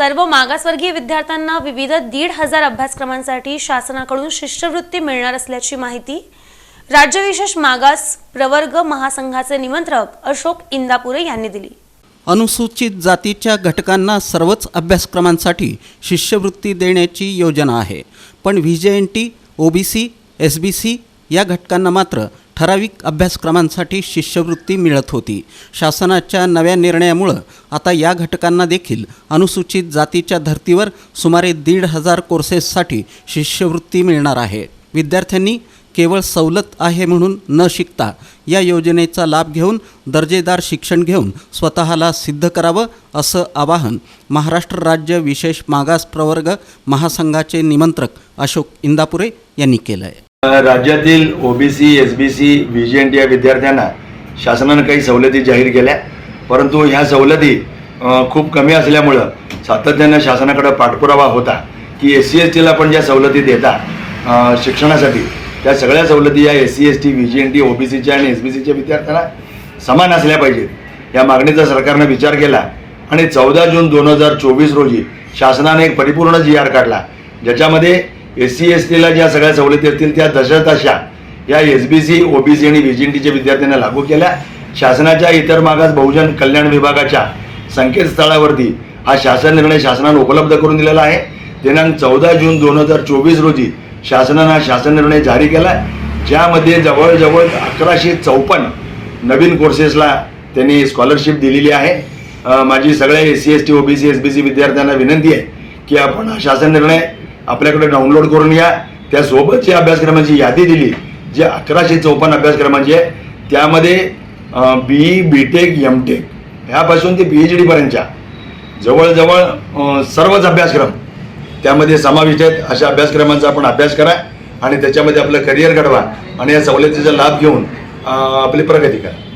सर्व मागासवर्गीय विद्यार्थ्यांना विविध दीड हजार अभ्यासक्रमांसाठी शासनाकडून शिष्यवृत्ती मिळणार असल्याची माहिती राज्यविशेष मागास प्रवर्ग महासंघाचे निमंत्रक अशोक इंदापुरे यांनी दिली. अनुसूचित जातीच्या घटकांना सर्वच अभ्यासक्रमांसाठी शिष्यवृत्ती देण्याची योजना आहे. पण V J N T O B C S B C या घटकांना मात्र ठराविक अभ्यासक्रमांसाठी शिष्यवृत्ती मिळत होती. शासनाच्या नव्या निर्णयामुळं आता या घटकांना देखील अनुसूचित जातीच्या धर्तीवर सुमारे दीड हजार कोर्सेससाठी शिष्यवृत्ती मिळणार आहे. विद्यार्थ्यांनी केवळ सवलत आहे म्हणून न शिकता या योजनेचा लाभ घेऊन दर्जेदार शिक्षण घेऊन स्वतःला सिद्ध करावं असं आवाहन महाराष्ट्र राज्य विशेष मागास प्रवर्ग महासंघाचे निमंत्रक अशोक इंदापुरे यांनी केलं आहे राज्यातील OBC S B C V J N T या विद्यार्थ्यांना शासनानं काही सवलती जाहीर केल्या. परंतु ह्या सवलती खूप कमी असल्यामुळं सातत्यानं शासनाकडे पाठपुरावा होता की एस सी एस टीला पण ज्या सवलती देता शिक्षणासाठी त्या सगळ्या सवलती या S C S T V J N T O B सीच्या आणि एस बी सीच्या विद्यार्थ्यांना समान असल्या पाहिजेत. या मागणीचा सरकारनं विचार केला आणि चौदा जून दोन हजार चोवीस रोजी शासनाने एक परिपूर्ण जी आर काढला. ज्याच्यामध्ये एस सी एस टीला ज्या सगळ्या सवलती असतील त्या दशा तशा या S B C O B C आणि व्ही जी एन टीच्या विद्यार्थ्यांना लागू केल्या. शासनाच्या इतर मागास बहुजन कल्याण विभागाच्या संकेतस्थळावरती हा शासन निर्णय शासनानं उपलब्ध करून दिलेला आहे. दिनांक चौदा जून दोन हजार चोवीस रोजी शासनानं हा शासन निर्णय जारी केला. ज्यामध्ये जवळजवळ अकराशे चौपन्न नवीन कोर्सेसला त्यांनी स्कॉलरशिप दिलेली आहे. माझी सगळ्या S C S T O B C S B C विद्यार्थ्यांना विनंती आहे की आपण हा शासन निर्णय आपल्याकडे डाउनलोड करून या. त्यासोबतची अभ्यासक्रमाची यादी दिली. जे अकराशे चौपन्न अभ्यासक्रमांची आहे. त्यामध्ये B B tech M tech ह्यापासून ते पी एच डीपर्यंतच्या जवळजवळ सर्वच अभ्यासक्रम त्यामध्ये समाविष्ट आहेत. अशा अभ्यासक्रमांचा आपण अभ्यास करा आणि त्याच्यामध्ये आपलं करिअर घडवा आणि या सवलतीचा लाभ घेऊन आपली प्रगती करा.